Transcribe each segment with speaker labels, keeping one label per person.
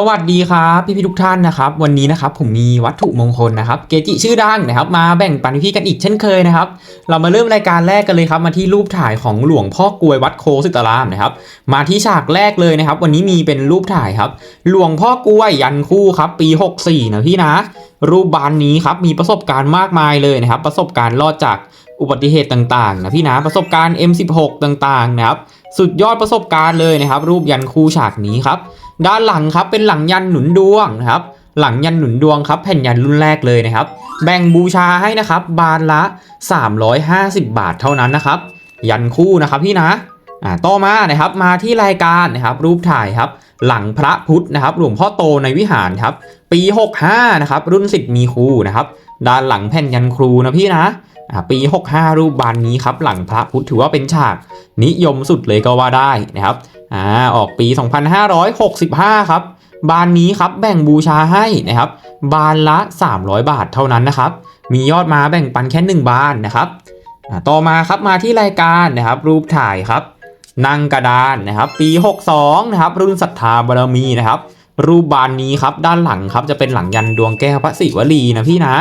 Speaker 1: สวัสดีครับพี่พี่ๆทุกท่านนะครับวันนี้นะครับผมมีวัตถุมงคลนะครับเกจิชื่อดังนะครับมาแบ่งปันพี่กันอีกเช่นเคยนะครับเรามาเริ่มรายการแรกกันเลยครับมาที่รูปถ่ายของหลวงพ่อกลวยวัดโคสิตารามนะครับมาที่ฉากแรกเลยนะครับ วันนี้มีเป็นรูปถ่ายครับหลวงพ่อกลวยยันคู่ครับปี 64นะพี่นะ รูปบานนี้ครับมีประสบการณ์มากมายเลยนะครับ ประสบการณ์รอดจากอุบัติเหตุต่างๆนะพี่นะประสบการณ์ M16 ต่างๆนะครับสุดยอดประสบการณ์เลยนะครับรูปยันคู่ฉากนี้ครับ ด้านหลังครับเป็นหลังยันหนุนดวงนะครับ หลังยันหนุนดวงครับแผ่นยันรุ่นแรกเลยนะครับ แบ่งบูชาให้นะครับ บานละ 350 บาทเท่านั้นนะครับ ยันคู่นะครับพี่นะอ่าต่อมานะครับมาที่รายการนะครับ รูปถ่ายครับ หลังพระพุทธนะครับ หลวงพ่อโตในวิหารครับ ปี 65นะครับรุ่นสิทธิ์มีครูนะครับ ด้านหลังแผ่นยันครูนะพี่นะอ่าปี 65 รูปบานนี้ครับ หลังพระพุทธถือว่าเป็นฉากนิยมสุดเลยก็ว่าได้นะครับ อ่าออกปี 2565 ครับ บานนี้ครับแบ่งบูชาให้นะครับ บานละ 300 บาทเท่านั้นนะครับ มียอดมาแบ่งปันแค่ 1 บานนะครับต่อมาครับมาที่รายการนะครับ รูปถ่ายครับนั่งกระดานนะครับปี 62นะครับรุ่นศรัทธาบารมีนะครับ รูปบานนี้ครับด้านหลังครับจะเป็นหลังยันดวงแก้วพระศิวลีนะพี่นะ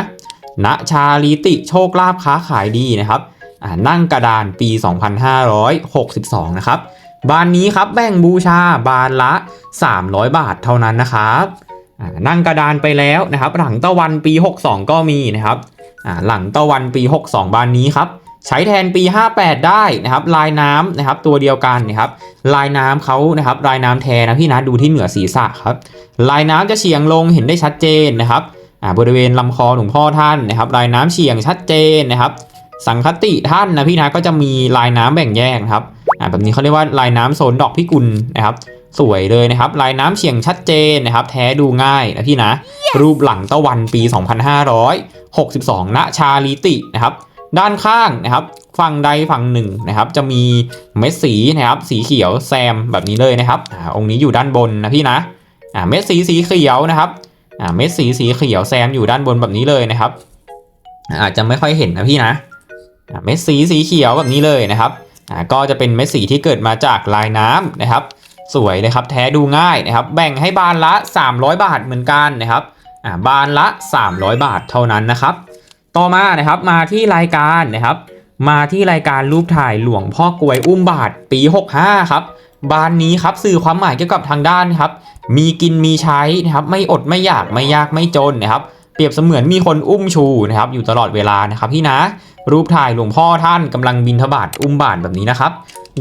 Speaker 1: ณชาลีติโชคลาภค้าขายดีนะครับนั่งกระดานปี 2562 นะครับ บานนี้ครับแบ่งบูชาบานละ 300 บาทเท่านั้นนะครับนั่งกระดานไปแล้วนะครับ หลังตะวันปี 62 ก็มีนะครับหลังตะวันปี 62 บานนี้ครับใช้แทนปี 58 ได้นะครับ ลายน้ำนะครับ ตัวเดียวกันนะครับ ลายน้ำเขานะครับ ลายน้ำแทนนะพี่นะดูที่เหนือศีรษะครับ ลายน้ำจะเฉียงลงเห็นได้ชัดเจนนะครับบริเวณลำคอหลวงพ่อท่านนะครับ ลายน้ำเฉียงชัดเจนนะครับ สังคติท่านนะพี่นะก็จะมีลายน้ำแบ่งแยกนะครับ อ่าแบบนี้เขาเรียกว่าลายน้ำโซนดอกพิกุลนะครับ สวยเลยนะครับ ลายน้ำเฉียงชัดเจนนะครับ แท้ดูง่ายนะพี่นะ รูปหลังตะวันปี 2562ณชาลีตินะครับ ด้านข้างนะครับ ฝั่งใดฝั่งหนึ่งนะครับ จะมีเม็ดสีนะครับ สีเขียวแซมแบบนี้เลยนะครับอ่าองค์นี้อยู่ด้านบนนะพี่นะอ่าเม็ดสีสีเขียวนะครับอ่าเม็ดสีสีเขียวแซมอยู่ด้านบนแบบนี้เลยนะครับอ่าอาจจะไม่ค่อยเห็นนะพี่นะอ่าเม็ดสีสีเขียวแบบนี้เลยนะครับ อ่าก็จะเป็นเม็ดสีที่เกิดมาจากลายน้ำนะครับ สวยเลยครับแท้ดูง่ายนะครับ แบ่งให้บานละ 300 บาทเหมือนกันนะครับอ่าบานละ 300 บาทเท่านั้นนะครับ ต่อมานะครับมาที่รายการนะครับ มาที่รายการรูปถ่ายหลวงพ่อกลวยอุ้มบาทปี 65 ครับบานนี้ครับสื่อความหมายเกี่ยวกับทางด้านครับ มีกินมีใช้นะครับ ไม่อดไม่อยากไม่ยากไม่จนนะครับ เปรียบเสมือนมีคนอุ้มชูนะครับ อยู่ตลอดเวลานะครับพี่นะ รูปถ่ายหลวงพ่อท่านกำลังบินทบาทอุ้มบาทแบบนี้นะครับ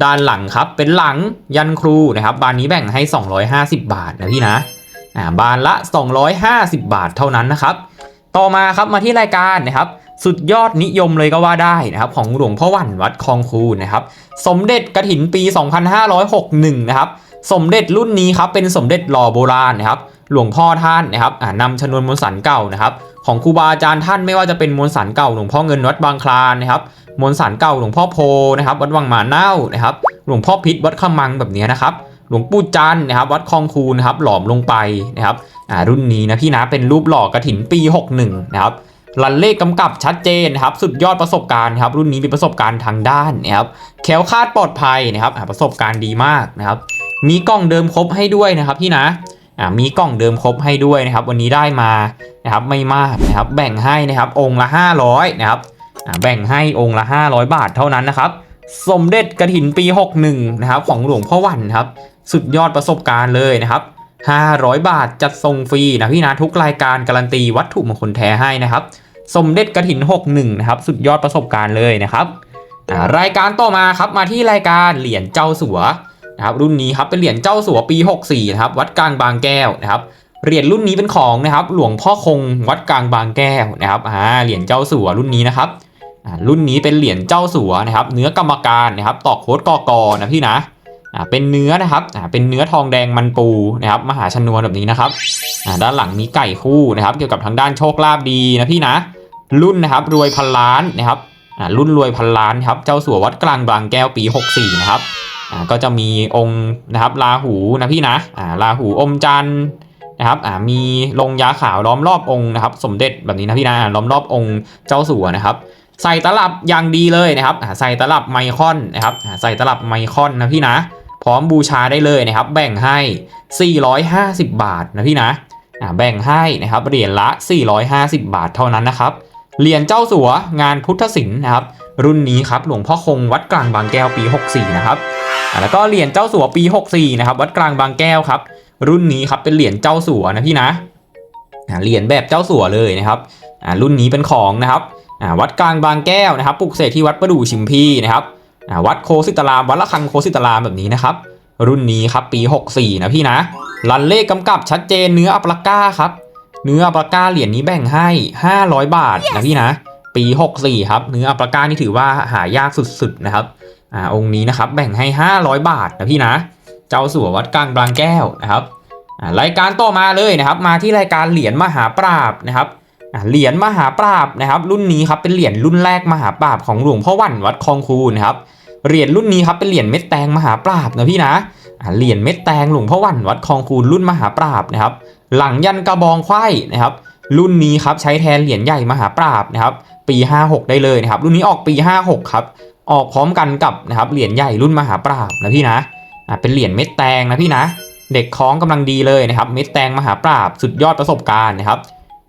Speaker 1: ด้านหลังครับเป็นหลังยันครูนะครับบานนี้แบ่งให้ 250 บาทนะพี่นะอ่าบานละ 250 บาทเท่านั้นนะครับ ต่อมาครับมาที่รายการนะครับสุดยอดนิยมเลยก็ว่าได้นะครับ ของหลวงพ่อวันวัดคลองคูนะครับ สมเด็จกระถินปี 2561 นะครับ สมเด็จรุ่นนี้ครับเป็นสมเด็จหล่อโบราณนะครับหลวงพ่อท่านนะครับนำชนวนมวลสารเก่านะครับของครูบาอาจารย์ท่านไม่ว่าจะเป็นมวลสารเก่าหลวงพ่อเงินวัดบางคลานนะครับมวลสารเก่าหลวงพ่อโพนะครับวัดวังหมาเน่านะครับหลวงพ่อพิษวัดขมังแบบนี้นะครับหลวงปู่จันนะครับวัดคลองคูนะครับหลอมลงไปนะครับอ่ารุ่นนี้นะพี่นะเป็นรูปหล่อกระถินปี 61นะครับรันเลขกำกับชัดเจนนะครับสุดยอดประสบการณ์ครับรุ่นนี้มีประสบการณ์ทางด้านนะครับแคล้วคลาดปลอดภัยนะครับประสบการณ์ดีมากนะครับ มีกล่องเดิมครบให้ด้วยนะครับพี่นะอ่ามีกล่องเดิมครบให้ด้วยนะครับ วันนี้ได้มานะครับไม่มากนะครับแบ่งให้นะครับองค์ละ 500นะครับอ่าแบ่งให้องค์ละ 500 บาทเท่านั้นนะครับ สมเด็จกระถินปี 61นะครับของหลวงพ่อวันครับสุดยอดประสบการณ์เลยนะครับ 500 บาทจัดส่งฟรีนะพี่นะทุกรายการการันตีวัตถุมงคลแท้ให้นะครับ สมเด็จกระถิน 61นะครับสุดยอดประสบการณ์เลยนะครับรายการต่อมาครับมาที่รายการเหรียญเจ้าสัว นะครับรุ่นนี้ครับเป็นเหรียญเจ้าสัวปี 64นะครับวัดกลางบางแก้วนะครับเหรียญรุ่นนี้เป็นของนะครับหลวงพ่อคงวัดกลางบางแก้วนะครับอ่าเหรียญเจ้าสัวรุ่นนี้นะครับอ่ารุ่นนี้เป็นเหรียญเจ้าสัวนะครับ เนื้อกรรมการนะครับตอกโค้ดกอกอนะพี่นะอ่าเป็นเนื้อนะครับอ่าเป็นเนื้อทองแดงมันปูนะครับมหาชนวนแบบนี้นะครับอ่าด้านหลังมีไก่คู่นะครับ เกี่ยวกับทางด้านโชคลาภดีนะพี่นะ รุ่นนะครับรวยพันล้านนะครับอ่ารุ่นรวยพันล้านครับเจ้าสัววัดกลางบางแก้วปี 64นะครับ อ่าก็จะมีองค์นะครับราหูนะพี่นะอ่าราหูอมจันทร์นะครับอ่ามีลงยาขาวล้อมรอบองค์นะครับ สมเด็จแบบนี้นะพี่นะล้อมรอบองค์เจ้าสัวนะครับ ใส่ตลับอย่างดีเลยนะครับใส่ตลับไมคอนนะครับใส่ตลับไมคอนนะพี่นะ พร้อมบูชาได้เลยนะครับ แบ่งให้ 450 บาทนะพี่นะแบ่งให้นะครับเหรียญละ 450 บาทเท่านั้นนะครับเหรียญเจ้าสัวงานพุทธศิลป์นะครับ รุ่นนี้ครับหลวงพ่อคงวัดกลางบางแก้วปี 64 นะครับแล้วก็เหรียญเจ้าสัวปี 64 นะครับวัดกลางบางแก้วครับ รุ่นนี้ครับเป็นเหรียญเจ้าสัวนะพี่นะเหรียญแบบเจ้าสัวเลยนะครับอ่ารุ่นนี้เป็นของนะครับอ่าวัดกลางบางแก้วนะครับปลุกเสกที่วัดประดู่ชิมพีนะครับอ่าวัดโคสิตรามวัดละคังโคสิตรามแบบนี้นะครับ รุ่นนี้ครับปี 64 นะพี่นะรันเลขกำกับชัดเจนเนื้ออัปลาก้าครับ เนื้ออัปลาก้าเหรียญนี้แบ่งให้ 500 บาทนะพี่นะ ปี 64 ครับ เนื้ออัปลาก้านี่ถือว่าหายากสุดๆนะครับอ่าองค์นี้นะครับแบ่งให้ 500 บาทนะพี่นะ เจ้าสัววัดกลางบางแก้วนะครับอ่ารายการต่อมาเลยนะครับมาที่รายการเหรียญมหาปราบนะครับอ่าเหรียญมหาปราบนะครับ รุ่นนี้ครับเป็นเหรียญรุ่นแรกมหาปราบของหลวงพ่อวันวัดคลองคูนะครับเหรียญรุ่นนี้ครับเป็นเหรียญเม็ดแตงมหาปราบนะพี่นะอ่าเหรียญเม็ดแตงหลวงพ่อวันวัดคลองคูนรุ่นมหาปราบนะครับ หลังยันกระบองไขว้นะครับ รุ่นนี้ครับใช้แทนเหรียญใหญ่มหาปราบนะครับปี 56 ได้เลยนะครับรุ่นนี้ออกปี 56 ครับออกพร้อมกันกับนะครับเหรียญใหญ่รุ่นมหาปราบนะพี่นะอ่าเป็นเหรียญเม็ดแตงนะพี่นะ เด็กคล้องกำลังดีเลยนะครับเม็ดแตงมหาปราบสุดยอดประสบการณ์นะครับ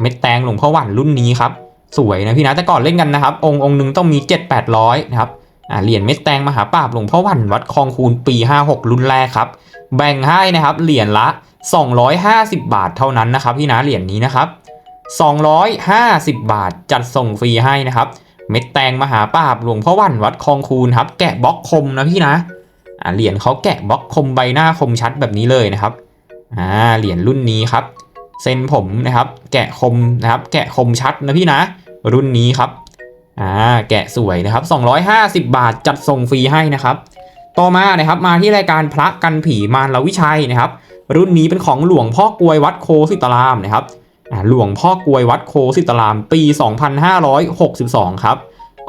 Speaker 1: เม็ดแตงหลวงพ่อหวันรุ่นนี้ครับสวยนะพี่นะแต่ก่อนเล่นกันนะครับ องค์องค์หนึ่งต้องมี 7 800นะครับอ่าเหรียญเม็ดแตงมหาปราบหลวงพ่อหวันวัดคลองคูนปี 56 รุ่นแรกครับแบ่งให้นะครับเหรียญละ 250 บาทเท่านั้นนะครับพี่นะเหรียญนี้นะครับ 250 บาทจัดส่งฟรีให้นะครับ เม็ดแตงมหาปราบหลวงพ่อวันวัดคลองคูนครับ แกะบล็อกคมนะพี่นะอ่าเหรียญเขาแกะบล็อกคมใบหน้าคมชัดแบบนี้เลยนะครับอ่าเหรียญรุ่นนี้ครับ เส้นผมนะครับ แกะคมนะครับ แกะคมชัดนะพี่นะ รุ่นนี้ครับอ่าแกะสวยนะครับ 250 บาทจัดส่งฟรีให้นะครับ ต่อมานะครับมาที่รายการพระกันผีมารลวิชัยนะครับ รุ่นนี้เป็นของหลวงพ่อกลวยวัดโคสิตรามนะครับ หลวงพ่อกลวยวัดโคสิตรามปี 2562 ครับ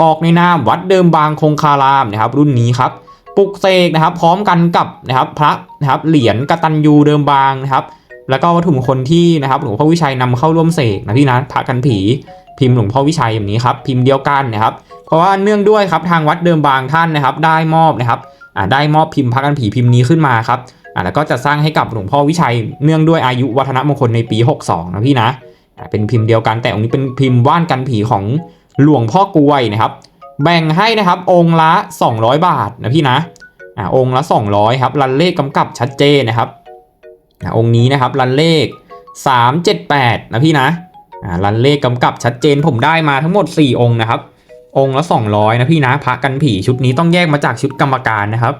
Speaker 1: ออกในนามวัดเดิมบางคงคารามนะครับ รุ่นนี้ครับปลุกเสกนะครับ พร้อมกันกับนะครับพระนะครับเหรียญกตัญญูเดิมบางนะครับ แล้วก็วัตถุมงคลที่นะครับหลวงพ่อวิชัยนำเข้าร่วมเสกนะพี่นะพระกันผีพิมพ์หลวงพ่อวิชัยแบบนี้ครับพิมพ์เดียวกันนะครับ เพราะว่าเนื่องด้วยครับทางวัดเดิมบางท่านนะครับ ได้มอบนะครับอ่าได้มอบพิมพ์พระกันผีพิมพ์นี้ขึ้นมาครับ อ่าแล้วก็จะสร้างให้กับหลวงพ่อวิชัยเนื่องด้วยอายุวัฒนมงคลในปี 62 นะพี่นะอ่าเป็นพิมพ์เดียวกันแต่องค์นี้เป็นพิมพ์ว่านกันผีของหลวงพ่อกวยนะครับ แบ่งให้นะครับองค์ละ 200 บาทนะพี่นะอ่าองค์ละ 200ครับรันเลขกำกับชัดเจนนะครับอ่าองค์นี้นะครับรันเลข 378 นะพี่นะอ่ารันเลขกำกับชัดเจนผมได้มาทั้งหมด 4 องค์นะครับ องค์ละ 200 นะพี่นะพระกันผีชุดนี้ต้องแยกมาจากชุดกรรมการนะครับ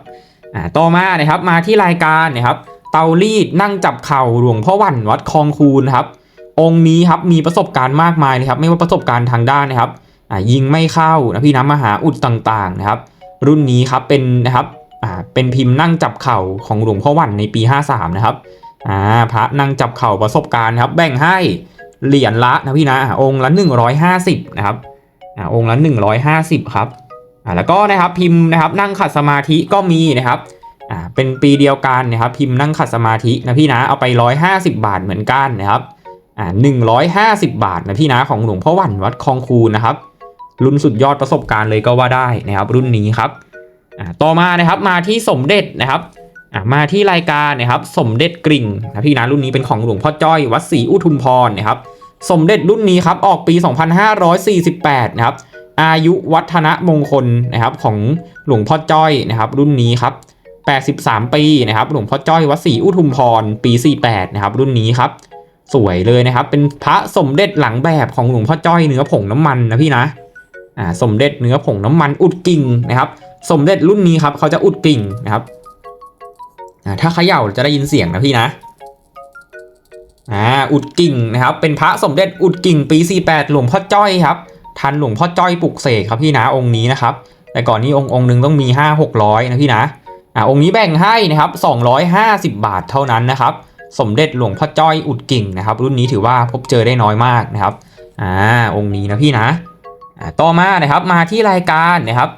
Speaker 1: อ่าต่อมานะครับมาที่รายการนะครับเตารีดนั่งจับเข่าหลวงพ่อวันวัดคลองคูนครับองค์นี้ครับมีประสบการณ์มากมายเลยครับไม่ว่าประสบการณ์ทางด้านนะครับอ่ายิงไม่เข้านะพี่นะมหาอุดต่างๆนะครับ รุ่นนี้ครับเป็นนะครับอ่าเป็นพิมพ์นั่งจับเข่าของหลวงพ่อวันในปี 53 นะครับอ่าพระนั่งจับเข่าประสบการณ์ครับแบ่งให้เหรียญละนะพี่นะอ่าองค์ละ 150 นะครับอ่าองค์ละ 150 ครับ อ่าแล้วก็นะครับพิมพ์นะครับนั่งขัดสมาธิก็มีนะครับอ่าเป็นปีเดียวกันนะครับพิมพ์นั่งขัดสมาธินะพี่นะเอาไป 150 บาทเหมือนกันนะครับอ่า150บาทนะพี่นะของหลวงพ่อวันวัดคลองคูนนะครับรุ่นสุดยอดประสบการณ์เลยก็ว่าได้นะครับรุ่นนี้ครับอ่าต่อมานะครับมาที่สมเด็จนะครับอ่ามาที่รายการนะครับสมเด็จกริ่งนะพี่นะรุ่นนี้เป็นของหลวงพ่อจ้อยวัดศรีอุทุมพรนะครับสมเด็จรุ่นนี้ครับออกปี 2548นะครับ อายุวัฒนมงคลนะครับของหลวงพ่อจ้อยนะครับรุ่นนี้ครับ83 ปีนะครับหลวงพ่อจ้อยวัดศรีอุทุมพรปี 48นะครับรุ่นนี้ครับสวยเลยนะครับ เป็นพระสมเด็จหลังแบบของหลวงพ่อจ้อยเนื้อผงน้ำมันนะพี่นะอ่าสมเด็จเนื้อผงน้ำมันอุดกิ่งนะครับ สมเด็จรุ่นนี้ครับเขาจะอุดกิ่งนะครับอ่าถ้าเขย่าจะได้ยินเสียงนะพี่นะอ่าอุดกิ่งนะครับ เป็นพระสมเด็จอุดกิ่งปี 48 หลวงพ่อจ้อยครับ ทันหลวงพ่อจ้อยปลุกเสกครับพี่นะองค์นี้นะครับ แต่ก่อนนี้องค์องค์หนึ่งต้องมี 5 600 นะพี่นะอ่าองค์นี้แบ่งให้นะครับ 250 บาทเท่านั้นนะครับ สมเด็จหลวงพ่อจ้อยอุดกิ่งนะครับ รุ่นนี้ถือว่าพบเจอได้น้อยมากนะครับอ่าองค์นี้นะพี่นะอ่าต่อมานะครับมาที่รายการนะครับ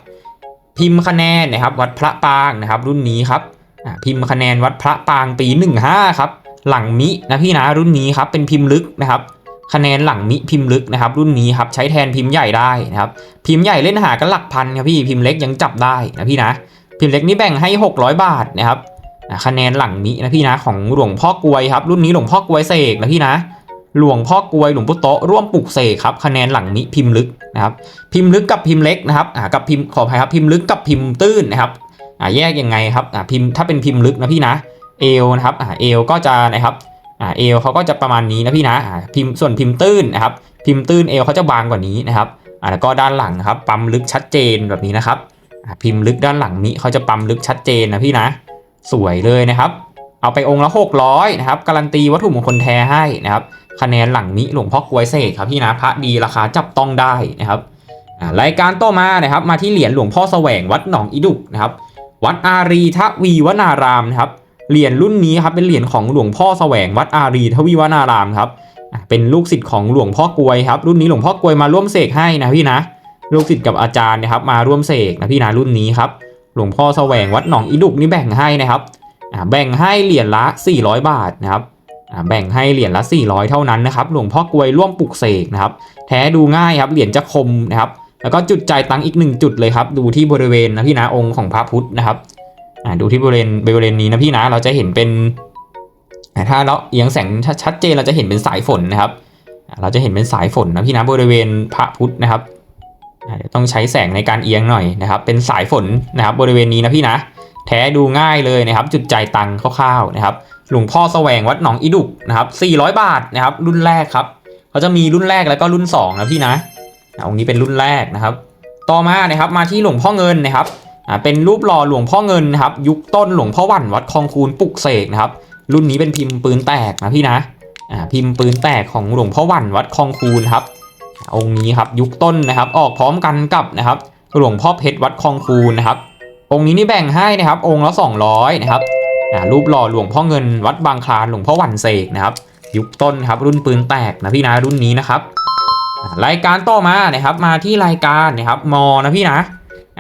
Speaker 1: พิมพ์คะแนนนะครับ วัดพระปางนะครับ รุ่นนี้ครับอ่าพิมพ์คะแนนวัดพระปางปี 15ครับหลังมินะพี่นะรุ่นนี้ครับเป็นพิมพ์ลึกนะครับ คะแนนหลังมิพิมพ์ลึกนะครับรุ่นนี้ครับใช้แทนพิมพ์ใหญ่ได้นะครับพิมพ์ใหญ่เล่นหากันหลักพันครับพี่พิมพ์เล็กยังจับได้นะพี่นะพิมพ์เล็กนี่แบ่งให้ 600 บาทนะครับคะแนนหลังมินะพี่นะของหลวงพ่อกวยครับรุ่นนี้หลวงพ่อกวยเสกนะพี่นะหลวงพ่อกวยหลวงปู่โตร่วมปลุกเสกครับคะแนนหลังมิพิมพ์ลึกนะครับพิมพ์ลึกกับพิมพ์เล็กนะครับกับพิมพ์ขออภัยครับพิมพ์ลึกกับพิมพ์ตื้นนะครับแยกยังไงครับพิมพ์ถ้าเป็นพิมพ์ลึกนะพี่นะเอลนะครับเอลก็จะนะครับ อ่าเอลเขาก็จะประมาณนี้นะพี่นะอ่าพิมพ์ส่วนพิมพ์ตื้นนะครับ พิมพ์ตื้นเอวเขาจะบางกว่านี้นะครับอ่าแล้วก็ด้านหลังนะครับปั๊มลึกชัดเจนแบบนี้นะครับอ่าพิมพ์ลึกด้านหลังนี้เขาจะปั๊มลึกชัดเจนนะพี่นะ สวยเลยนะครับเอาไปองค์ละ600นะครับการันตีวัตถุมงคลแท้ให้นะครับ คะแนนหลังนี้หลวงพ่อกวยเสกครับพี่นะพระดีราคาจับต้องได้นะครับรายการต่อมานะครับมาที่เหรียญหลวงพ่อแสวงวัดหนองอีดุกนะครับวัดอารีทวีวนารามนะครับ เหรียญรุ่นนี้ครับเป็นเหรียญของหลวงพ่อแสวงวัดอารีทวีวนารามครับเป็นลูกศิษย์ของหลวงพ่อกลวยครับ รุ่นนี้หลวงพ่อกลวยมาร่วมเสกให้นะพี่นะ ลูกศิษย์กับอาจารย์นะครับ มาร่วมเสกนะพี่นะรุ่นนี้ครับหลวงพ่อแสวงวัดหนองอีดุกนี่แบ่งให้นะครับแบ่งให้เหรียญละ 400 บาทนะครับแบ่งให้เหรียญละ 400 เท่านั้นนะครับ หลวงพ่อกลวยร่วมปลุกเสกนะครับ แท้ดูง่ายครับ เหรียญจะคมนะครับ แล้วก็จุดจ่ายตังค์อีกหนึ่งจุดเลยครับ ดูที่บริเวณนะพี่นะองค์ของพระพุทธนะครับ ดูที่บริเวณบริเวณนี้นะพี่นะเราจะเห็นเป็นถ้าเราเอียงแสงชัดเจนเราจะเห็นเป็นสายฝนนะครับ เราจะเห็นเป็นสายฝนนะพี่นะบริเวณพระพุทธนะครับเดี๋ยวต้องใช้แสงในการเอียงหน่อยนะครับ เป็นสายฝนนะครับ บริเวณนี้นะพี่นะ แท้ดูง่ายเลยนะครับ จุดจ่ายตังค์คร่าวๆนะครับ หลวงพ่อแสวงวัดหนองอีดุกนะครับ 400 บาทนะครับ รุ่นแรกครับเขาจะมีรุ่นแรกแล้วก็รุ่น2นะพี่นะองค์นี้เป็นรุ่นแรกนะครับ ต่อมานะครับมาที่หลวงพ่อเงินนะครับ เป็นรูปหล่อหลวงพ่อเงินนะครับ ยุคต้นหลวงพ่อวันวัดคลองคูนปลุกเสกนะครับ รุ่นนี้เป็นพิมพ์ปืนแตกนะพี่นะอ่าพิมพ์ปืนแตกของหลวงพ่อวันวัดคลองคูนครับ องค์นี้ครับยุคต้นนะครับ ออกพร้อมกันกับนะครับ หลวงพ่อเพชรวัดคลองคูนนะครับ องค์นี้นี่แบ่งให้นะครับ องค์ละ 200 นะครับอ่ารูปหล่อหลวงพ่อเงิน วัดบางคลานหลวงพ่อวันเสกนะครับ ยุคต้นครับรุ่นปืนแตกนะพี่นะรุ่นนี้นะครับรายการต่อมานะครับมาที่รายการนะครับมอนะพี่นะ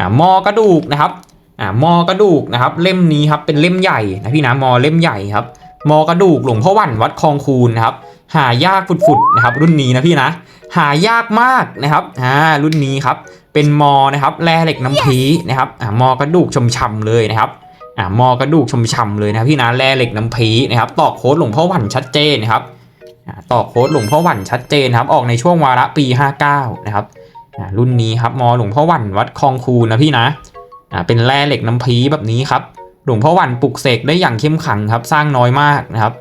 Speaker 1: อ่ามอกระดูกนะครับอ่ามอกระดูกนะครับ เล่มนี้ครับเป็นเล่มใหญ่นะพี่นะมอเล่มใหญ่ครับมอกระดูกหลวงพ่อวันวัดคลองคูนนะครับหายากฝุดๆนะครับ รุ่นนี้นะพี่นะ หายากมากนะครับอ่ารุ่นนี้ครับเป็นมอนะครับแร่เหล็กน้ำพีนะครับอ่ามอกระดูกชมๆเลยนะครับอ่ามอกระดูกชมชำเลยนะพี่นะแร่เหล็กน้ำพีนะครับตอกโค้ดหลวงพ่อวันชัดเจนนะครับตอกโค้ดหลวงพ่อวันชัดเจนครับออกในช่วงวาระปี 59 นะครับ รุ่นนี้ครับมอหลวงพ่อวันวัดคลองคูนะพี่นะอ่าเป็นแร่เหล็กน้ำพีแบบนี้ครับหลวงพ่อวันปลุกเสกได้อย่างเข้มขังครับ สร้างน้อยมากนะครับ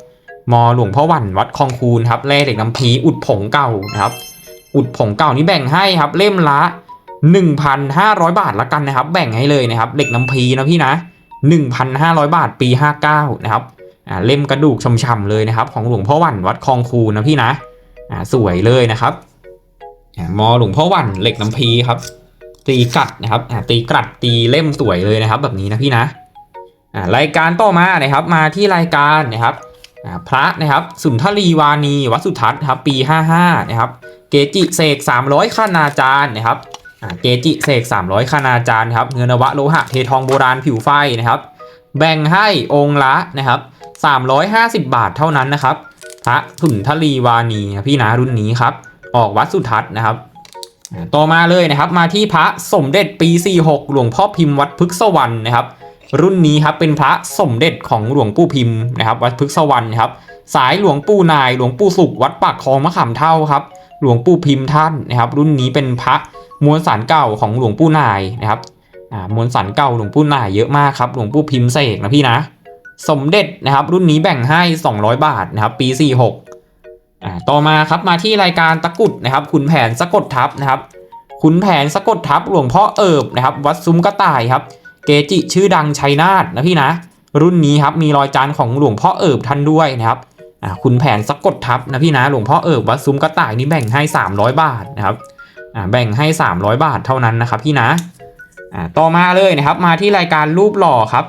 Speaker 1: มอหลวงพ่อวันวัดคลองคูนครับแร่เหล็กน้ำพีอุดผงเก่านะครับ อุดผงเก่านี่แบ่งให้ครับ เล่มละ 1,500 บาทละกันนะครับ แบ่งให้เลยนะครับเหล็กน้ำพีนะพี่นะ 1,500 บาทปี 59 นะครับอ่าเล่มกระดูกชำๆเลยนะครับ ของหลวงพ่อวันวัดคลองคูนะพี่นะอ่าสวยเลยนะครับ มอหลวงพ่อวันเหล็กน้ำพีครับ ตีกัดนะครับตีกัดตีเล่มสวยเลยนะครับ แบบนี้นะพี่นะรายการต่อมานะครับ มาที่รายการนะครับพระนะครับสุนทรีวานีวัดสุทัศน์ครับปี 55นะครับเกจิเสก 300คณาจารย์นะครับเกจิเสก 300คณาจารย์ครับเงินวะโลหะเททองโบราณผิวไฟนะครับ แบ่งให้องค์ละนะครับ350 บาทเท่านั้นนะครับ พระสุนทรีวานีพี่นะรุ่นนี้ครับ ออกวัดสุทัศน์นะครับ ต่อมาเลยนะครับมาที่พระสมเด็จปี 46 หลวงพ่อพิมพ์วัดพฤกษวรรณนะครับ รุ่นนี้ครับเป็นพระสมเด็จของหลวงปู่พิมพ์นะครับ วัดพฤกษวรรณครับ สายหลวงปู่นายหลวงปู่สุขวัดปากคลองมะขามเท่าครับ หลวงปู่พิมพ์ท่านนะครับ รุ่นนี้เป็นพระมวลสารเก่าของหลวงปู่นายนะครับมวลสารเก่าหลวงปู่นายเยอะมากครับหลวงปู่พิมพ์เสกนะพี่นะ สมเด็จนะครับ รุ่นนี้แบ่งให้ 200 บาทนะครับ ปี 46 อ่าต่อมาครับมาที่รายการตะกุดนะครับขุนแผนสะกดทับนะครับขุนแผนสะกดทับหลวงพ่อเอิบนะครับ วัดซุ้มกระต่ายครับ เกจิชื่อดังชัยนาทนะพี่นะ รุ่นนี้ครับมีรอยจานของหลวงพ่อเอิบท่านด้วยนะครับอ่าขุนแผนสะกดทับนะพี่นะหลวงพ่อเอิบวัดซุ้มกระต่ายนี่แบ่งให้ 300 บาทนะครับอ่าแบ่งให้ 300 บาทเท่านั้นนะครับพี่นะอ่าต่อมาเลยนะครับ มาที่รายการรูปหล่อครับ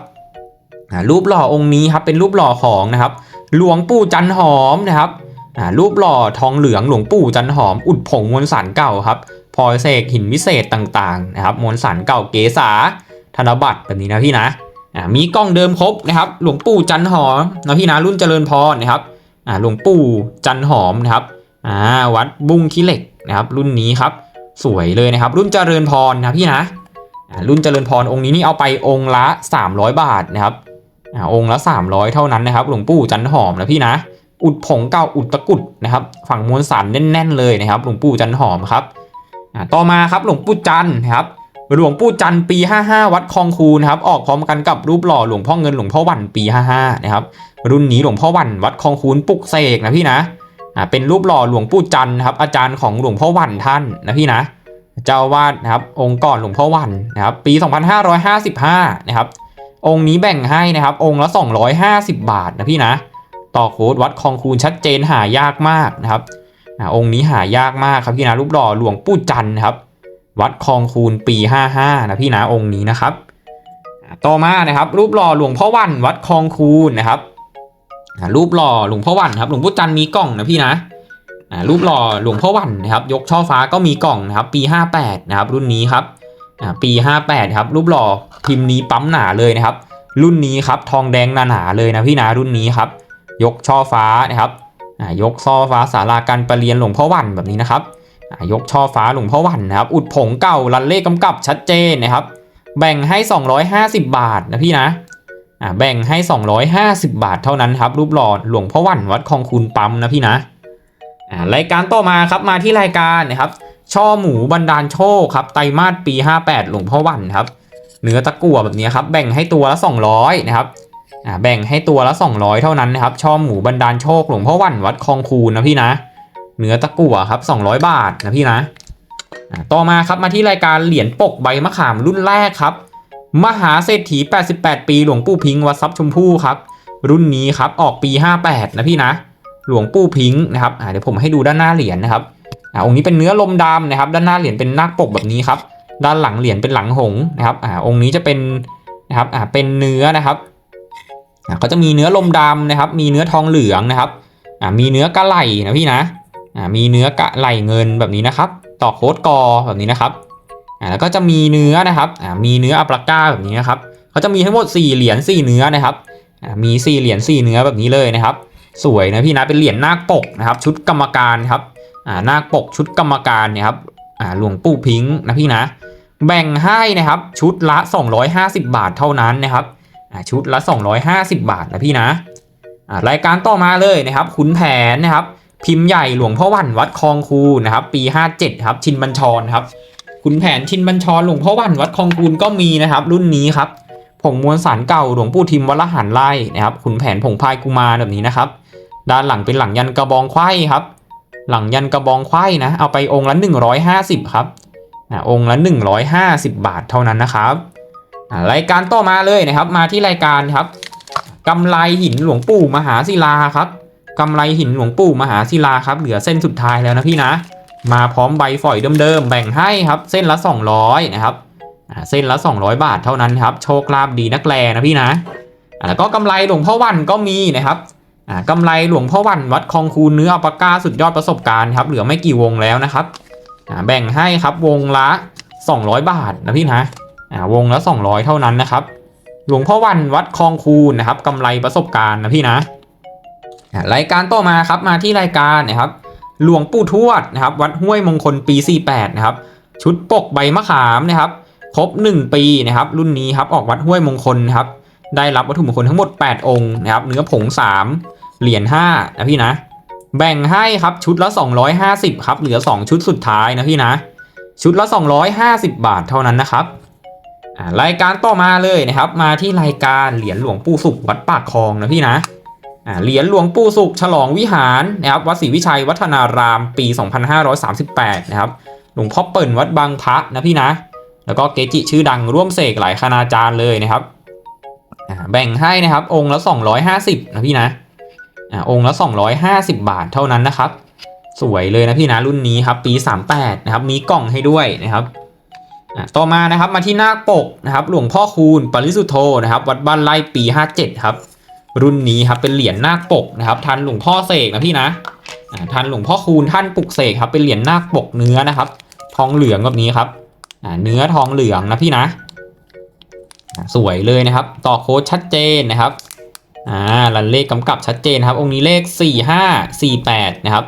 Speaker 1: อ่ารูปหล่อองค์นี้ครับเป็นรูปหล่อของนะครับ หลวงปู่จันหอมนะครับ รูปหล่อทองเหลืองหลวงปู่จันหอมอุดผงมวลสารเก่าครับพลอยเสกหินวิเศษต่างๆนะครับมวลสารเก่าเกษาธนบัตรแบบนี้นะพี่นะมีกล้องเดิมครบนะครับ หลวงปู่จันหอมนะพี่นะรุ่นเจริญพรนะครับหลวงปู่จันหอมนะครับวัดบุ้งขี้เหล็กนะครับ รุ่นนี้ครับ สวยเลยนะครับ รุ่นเจริญพรนะพี่นะรุ่นเจริญพรองค์นี้นี่เอาไปองค์ละ 300 บาทนะครับอ่าองค์ละ 300 เท่านั้นนะครับ หลวงปู่จันหอมนะพี่นะ อุดผงเก่าอุดตะกุดนะครับ ฝั่งมวลสารแน่น ๆ เลยนะครับ หลวงปู่จันหอมครับต่อมาครับหลวงปู่จันนะครับหลวงปู่จันปี 55 วัดคลองคูนะครับออกพร้อมกันกับรูปหล่อหลวงพ่อเงินหลวงพ่อวันปี 55 นะครับรุ่นนี้หลวงพ่อวันวัดคลองคูนปลุกเสกนะพี่นะอ่าเป็นรูปหล่อหลวงปู่จันนะครับอาจารย์ของหลวงพ่อวันท่านนะพี่นะเจ้าอาวาดนะครับองค์ก่อนหลวงพ่อวันนะครับปี 2555 นะครับองค์นี้แบ่งให้นะครับองค์ละ 250 บาทนะพี่นะ ต่อโค้ดวัดคองคูนชัดเจนหายากมากนะครับอ่าองค์นี้หายากมากครับพี่นะรูปหล่อหลวงปู่จันทร์นะครับ วัดคองคูนปี 55 นะพี่นะองค์นี้นะครับ ต่อมานะครับ รูปหล่อหลวงพ่อวันวัดคองคูนนะครับรูปหล่อหลวงพ่อวันครับหลวงพ่จันทร์มีกล่องนะพี่นะอ่ารูปหล่อหลวงพ่อวันนะครับ ยกช่อฟ้าก็มีกล่องนะครับ ปี 58 นะครับ รุ่นนี้ครับอ่าปี 58 ครับ รูปหล่อพิมพ์นี้ปั๊มหนาเลยนะครับ รุ่นนี้ครับทองแดงหนาๆเลยนะพี่นะรุ่นนี้ครับ ยกช่อฟ้านะครับอ่ายกช่อฟ้าสาราการประเรียนหลวงพ่อวันแบบนี้นะครับอ่ายกช่อฟ้าหลวงพ่อวันนะครับ อุดผงเก่ารันเลขกำกับชัดเจนนะครับ แบ่งให้ 250 บาทนะพี่นะอ่าแบ่งให้ 250 บาทเท่านั้นครับ รูปหล่อหลวงพ่อวันวัดคลองคูนปั๊มนะพี่นะอ่ารายการต่อมาครับมาที่รายการนะครับช่อหมูบันดาลโชคครับไตรมาสปี 58 หลวงพ่อวันครับเนื้อตะกั่วแบบนี้ครับแบ่งให้ตัวละ 200นะครับ แบ่งให้ตัวละ 200 เท่านั้นนะครับ ช่อหมูบันดาลโชคหลวงพ่อวันวัดคลองคูนนะพี่นะ เนื้อตะกั่วครับ 200 บาทนะพี่นะ ต่อมาครับมาที่รายการเหรียญปกใบมะขามรุ่นแรกครับ มหาเศรษฐี 88 ปี หลวงปู่พิงวัดทรัพย์ชมพู่ครับ รุ่นนี้ครับออกปี 58 นะพี่นะ หลวงปู่พิงนะครับเดี๋ยวผมให้ดูด้านหน้าเหรียญนะครับอองค์นี้เป็นเนื้อลมดำนะครับ ด้านหน้าเหรียญเป็นนาคปกแบบนี้ครับ ด้านหลังเหรียญเป็นหลังหงนะครับอองค์นี้จะเป็นนะครับเป็นเนื้อนะครับ เขาจะมีเนื้อลมดำนะครับ มีเนื้อทองเหลืองนะครับอ่ามีเนื้อกระไหลนะพี่นะอ่ามีเนื้อกะไหลเงินแบบนี้นะครับ ต่อโค้ดกอแบบนี้นะครับอ่าแล้วก็จะมีเนื้อนะครับอ่ามีเนื้ออัปราก้าแบบนี้นะครับเขาจะมีทั้งหมด 4 เหรียญ4เนื้อนะครับอ่ามี4เหรียญ4เนื้อแบบนี้เลยนะครับ สวยนะพี่นะเป็นเหรียญนาคปกนะครับ ชุดกรรมการครับอ่านาคปกชุดกรรมการเนี่ยครับอ่าหลวงปู่พิงค์นะพี่นะ แบ่งให้นะครับชุดละ 250 บาทเท่านั้นนะครับ ชุดละ 250 บาทนะพี่นะรายการต่อมาเลยนะครับขุนแผนนะครับ พิมพ์ใหญ่หลวงพ่อวันวัดคลองคูนะครับ ปี 57ครับชินบัญชรครับขุนแผนชินบัญชรหลวงพ่อวันวัดคลองคูนก็มีนะครับ รุ่นนี้ครับผงมวลสารเก่าหลวงปู่ทิมวัลหันไล่นะครับขุนแผนผงพายกุมารแบบนี้นะครับ ด้านหลังเป็นหลังยันกระบองไขว้ครับ หลังยันกระบองไขว้นะ เอาไปองค์ละ 150 ครับอ่าองค์ละ 150 บาทเท่านั้นนะครับ รายการต่อมาเลยนะครับ มาที่รายการครับกำไลหินหลวงปู่มหาศิลาครับกำไรหินหลวงปู่มหาศิลาครับเหลือเส้นสุดท้ายแล้วนะพี่นะ มาพร้อมใบฝอยเดิมๆแบ่งให้ครับ เส้นละ 200 นะครับเส้นละ 200 บาทเท่านั้นครับ โชคลาภดีนักแลนะพี่นะแล้วก็กำไรหลวงพ่อวันก็มีนะครับอ่ากำไรหลวงพ่อวันวัดคลองคูนเนื้อปากาสุดยอดประสบการณ์ครับเหลือไม่กี่วงแล้วนะครับแบ่งให้ครับวงละ 200 บาทนะพี่นะ อ่าวงละ 200 เท่านั้นนะครับ หลวงพ่อวันวัดคลองคูนนะครับกำไรประสบการณ์นะพี่นะรายการต่อมาครับมาที่รายการนะครับหลวงปู่ทวดนะครับวัดห้วยมงคลปี 48 นะครับ ชุดปกใบมะขามนะครับครบ 1 ปีนะครับ รุ่นนี้ครับออกวัดห้วยมงคลครับได้รับวัตถุมงคลทั้งหมด 8 องค์นะครับเนื้อผง 3 เหรียญ5นะพี่นะ แบ่งให้ครับชุดละ 250 ครับ เหลือ 2 ชุดสุดท้ายนะพี่นะ ชุดละ 250 บาทเท่านั้นนะครับ รายการต่อมาเลยนะครับ มาที่รายการเหรียญหลวงปู่สุขวัดปากคลองนะพี่นะเหรียญหลวงปู่สุขฉลองวิหารนะครับวัดศรีวิชัยวัฒนารามปี 2538 นะครับหลวงพ่อเปิ่นวัดบางพระนะพี่นะ แล้วก็เกจิชื่อดังร่วมเสกหลายคณาจารย์เลยนะครับแบ่งให้นะครับองค์ละ 250 นะพี่นะอ่าองค์ละ 250 บาทเท่านั้นนะครับ สวยเลยนะพี่นะรุ่นนี้ครับปี 38 นะครับมีกล่องให้ด้วยนะครับ ต่อมานะครับมาที่นาปกนะครับหลวงพ่อคูณปริสุทธโธนะครับวัดบ้านไร่ปี 57 ครับ รุ่นนี้ครับเป็นเหรียญนาคปกนะครับทันหลวงพ่อเสกนะพี่นะอ่าทันหลวงพ่อคูณท่านปลุกเสกครับเป็นเหรียญนาคปกเนื้อนะครับ ทองเหลืองแบบนี้ครับเนื้อทองเหลืองนะพี่นะ สวยเลยนะครับ ต่อโค้ดชัดเจนนะครับอ่าลันเลขกำกับชัดเจนครับ องค์นี้เลข 4 5 4 8 นะครับ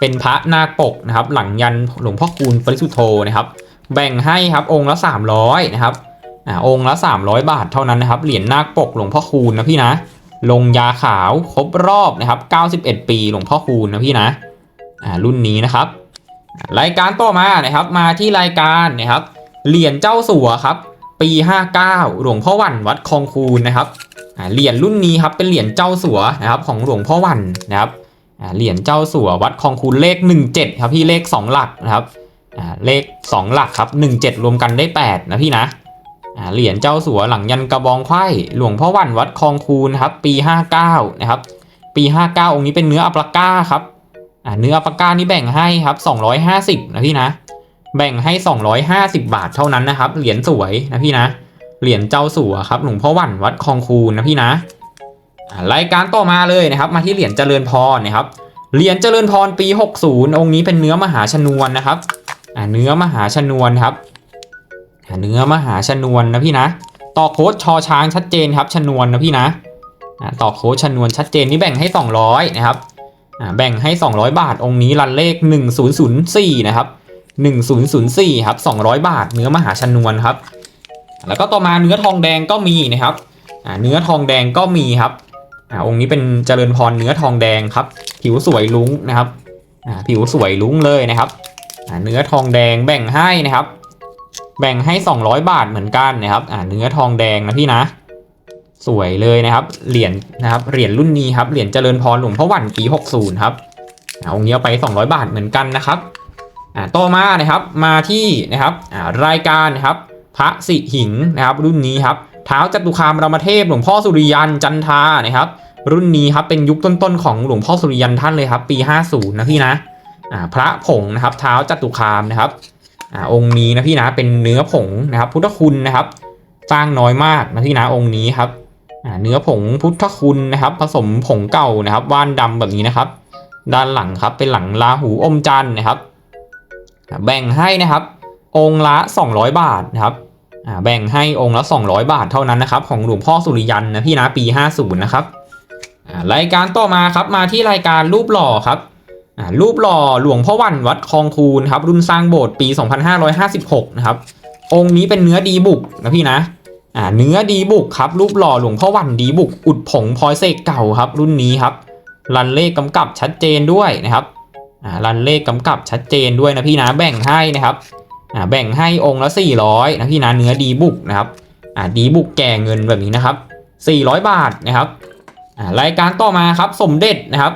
Speaker 1: เป็นพระนาคปกนะครับ หลังยันหลวงพ่อคูณปริสุทธโธนะครับ แบ่งให้ครับองค์ละ 300นะครับอ่าองค์ละ 300 บาทเท่านั้นนะครับเหรียญนาคปกหลวงพ่อคูณนะพี่นะลงยาขาวครบรอบนะครับ91 ปีหลวงพ่อคูณนะพี่นะอ่ารุ่นนี้นะครับ รายการต่อมานะครับมาที่รายการนะครับเหรียญเจ้าสัวครับปี 59 หลวงพ่อวันวัดคลองคูนนะครับอ่าเหรียญรุ่นนี้ครับเป็นเหรียญเจ้าสัวนะครับของหลวงพ่อวันนะครับอ่าเหรียญเจ้าสัววัดคลองคูนเลข 17 ครับพี่เลข 2 หลักนะครับ เลข 2 หลักครับ 17 รวมกันได้ 8 นะพี่นะเหรียญเจ้าสัวหลังยันกระบองไขว้หลวงพ่อวันวัดคลองคูนครับปี 59 นะครับ ปี 59 องค์นี้เป็นเนื้ออัปลาก้าครับเนื้ออัปลาก้านี่แบ่งให้ครับ 250 นะพี่นะ แบ่งให้ 250 บาทเท่านั้นนะครับ เหรียญสวยนะพี่นะ เหรียญเจ้าสัวครับหลวงพ่อวันวัดคลองคูนนะพี่นะรายการต่อมาเลยนะครับ มาที่เหรียญเจริญพรนะครับ เหรียญเจริญพรปี 60 องค์นี้เป็นเนื้อมหาชนวนนะครับ อ่าเนื้อมหาชนวนครับอ่าเนื้อมหาชนวนนะพี่นะ ต่อโค้ดชอช้างชัดเจนครับชนวนนะพี่นะอ่าต่อโค้ดชนวนชัดเจนนี่แบ่งให้ 200 นะครับอ่าแบ่งให้ 200 บาทองค์นี้รันเลข 1004 นะครับ 1004 ครับ 200 บาท เนื้อมหาชนวนครับ แล้วก็ต่อมาเนื้อทองแดงก็มีนะครับอ่าเนื้อทองแดงก็มีครับอ่าองค์นี้เป็นเจริญพรเนื้อทองแดงครับ ผิวสวยลุ้งนะครับอ่าผิวสวยลุ้งเลยนะครับ เนื้อทองแดงแบ่งให้นะครับ แบ่งให้ 200 บาทเหมือนกันนะครับอ่าเนื้อทองแดงนะพี่นะสวยเลยนะครับ เหรียญนะครับ เหรียญรุ่นนี้ครับ เหรียญเจริญพรหลวงพ่อหวันปี 60 ครับ เอาองค์นี้เอาไป 200 บาทเหมือนกันนะครับ อ่า ต่อมานะครับ มาที่นะครับ อ่า รายการนะครับ พระสิหิงนะครับ รุ่นนี้ครับ เท้าจตุคามรามเทพ หลวงพ่อสุริยันจันทา นะครับ รุ่นนี้ครับ เป็นยุคต้นๆของหลวงพ่อสุริยันท่านเลยครับ ปี 50 นะพี่นะ พระผงนะครับเท้าจตุคามนะครับอองค์นี้นะพี่นะเป็นเนื้อผงนะครับ พุทธคุณนะครับ สร้างน้อยมากนะพี่นะองค์นี้ครับเนื้อผงพุทธคุณนะครับ ผสมผงเก่านะครับ ว่านดำแบบนี้นะครับ ด้านหลังครับเป็นหลังลาหูอมจันนะครับ แบ่งให้นะครับ องค์ละ 200 บาทนะครับแบ่งให้องค์ละ 200 บาทเท่านั้นนะครับ ของหลวงพ่อสุริยันนะพี่นะปี 50 นะครับรายการต่อมาครับมาที่รายการรูปหล่อครับ รูปหล่อหลวงพ่อวันวัดคลองคูนครับรุ่นสร้างโบสถ์ปี 2556 นะครับ องค์นี้เป็นเนื้อดีบุกนะพี่นะอ่าเนื้อดีบุกครับรูปหล่อหลวงพ่อวันดีบุก อุดผงพลอยเสกเก่าครับ รุ่นนี้ครับรันเลขกำกับชัดเจนด้วยนะครับอ่ารันเลขกำกับชัดเจนด้วยนะพี่นะแบ่งให้นะครับอ่าแบ่งให้องค์ละ 400นะพี่นะเนื้อดีบุกนะครับอ่าดีบุกแก่เงินแบบนี้นะครับ 400 บาทนะครับอ่ารายการต่อมาครับสมเด็จนะครับ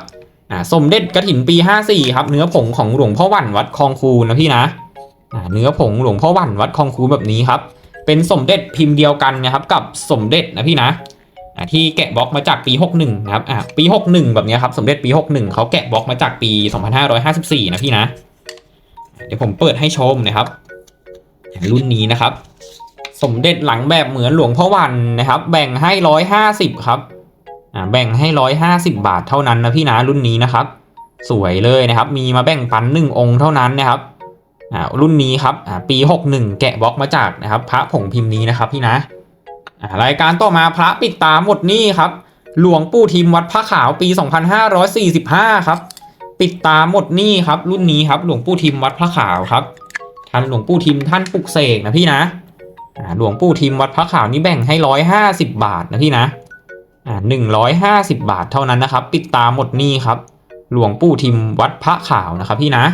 Speaker 1: อ่าสมเด็จกระถินปี 54 ครับ เนื้อผงของหลวงพ่อวันวัดคลองคูนะพี่นะอ่าเนื้อผงหลวงพ่อวันวัดคลองคูแบบนี้ครับ เป็นสมเด็จพิมพ์เดียวกันนะครับ กับสมเด็จนะพี่นะอ่าที่แกะบล็อกมาจากปี 61 นะครับอ่าปี 61 แบบนี้ครับ สมเด็จปี 61 เขาแกะบล็อกมาจากปี 2554 นะพี่นะ เดี๋ยวผมเปิดให้ชมนะครับ รุ่นนี้นะครับ สมเด็จหลังแบบเหมือนหลวงพ่อวันนะครับ แบ่งให้ร้อยห้าสิบครับ อ่าแบ่งให้ร้อยห้าสิบบาทเท่านั้นนะพี่นะรุ่นนี้นะครับ สวยเลยนะครับ มีมาแบ่งปันหนึ่งองค์เท่านั้นนะครับอ่ารุ่นนี้ครับอ่าปีหกหนึ่งแกะบล็อกมาจากนะครับ พระผงพิมพ์นี้นะครับพี่นะอ่ารายการต่อมาพระปิดตาหมดนี่ครับ หลวงปู่ทิมวัดพระขาวปี2545ครับ ปิดตาหมดนี้ครับ รุ่นนี้ครับ หลวงปู่ทิมวัดพระขาวครับท่านหลวงปู่ทิมท่านปลุกเสกนะพี่นะอ่าหลวงปู่ทิมวัดพระขาวนี่แบ่งให้ร้อยห้าสิบบาทนะพี่นะ อ่าหนึ่งร้อยห้าสิบบาทเท่านั้นนะครับ ปิดตาหมดหนี้ครับ หลวงปู่ทิมวัดพระขาวนะครับพี่นะ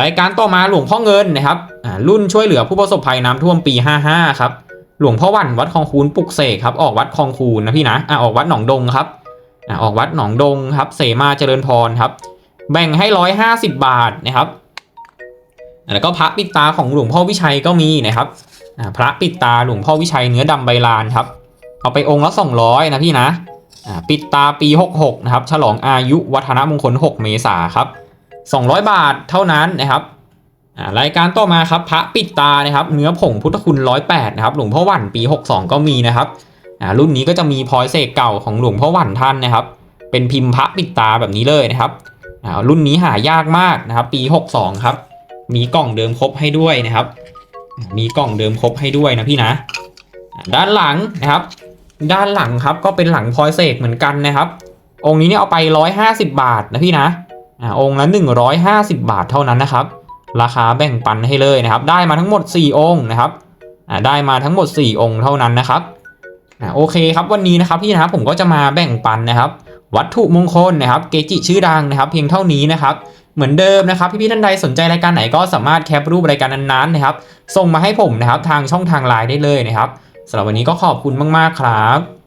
Speaker 1: รายการต่อมาหลวงพ่อเงินนะครับอ่ารุ่นช่วยเหลือผู้ประสบภัยน้ำท่วมปี 55 ครับ หลวงพ่อวันวัดคลองคูนปลุกเสกครับ ออกวัดคลองคูนนะพี่นะอ่าออกวัดหนองดงครับอ่าออกวัดหนองดงครับ เสมาเจริญพรครับ แบ่งให้ร้อยห้าสิบบาทนะครับ แล้วก็พระปิดตาของหลวงพ่อวิชัยก็มีนะครับอ่าพระปิดตาหลวงพ่อวิชัยเนื้อดำใบลานครับ เอาไปองค์ละสองร้อยนะพี่นะปิดตาปีหกหกนะครับ ฉลองอายุวัฒนมงคลหกเมษาครับสองร้อยบาทเท่านั้นนะครับรายการต่อมาครับพระปิดตานะครับ เนื้อผงพุทธคุณร้อยแปดนะครับ หลวงพ่อหวันปีหกสองก็มีนะครับรุ่นนี้ก็จะมีพลอยเสกเก่าของหลวงพ่อหวันท่านนะครับ เป็นพิมพ์พระปิดตาแบบนี้เลยนะครับรุ่นนี้หายากมากนะครับ ปี 62 ครับ มีกล่องเดิมครบให้ด้วยนะครับ มีกล่องเดิมครบให้ด้วยนะพี่นะ ด้านหลังนะครับ ด้านหลังครับก็เป็นหลังพลอยเสกเหมือนกันนะครับ องค์นี้เนี่ยเอาไป 150 บาทนะพี่นะอ่าองค์ละ150 บาทเท่านั้นนะครับ ราคาแบ่งปันให้เลยนะครับ ได้มาทั้งหมด 4 องค์นะครับอ่าได้มาทั้งหมด 4 องค์เท่านั้นนะครับอ่าโอเคครับวันนี้นะครับพี่นะครับผมก็จะมาแบ่งปันนะครับ วัตถุมงคลนะครับ เกจิชื่อดังนะครับ เพียงเท่านี้นะครับเหมือนเดิมนะครับพี่ๆท่านใดสนใจรายการไหนก็สามารถแคปรูปรายการนั้นๆนะครับ ส่งมาให้ผมนะครับทางช่องทางไลน์ได้เลยนะครับ สำหรับวันนี้ก็ขอบคุณมาก ๆ ครับ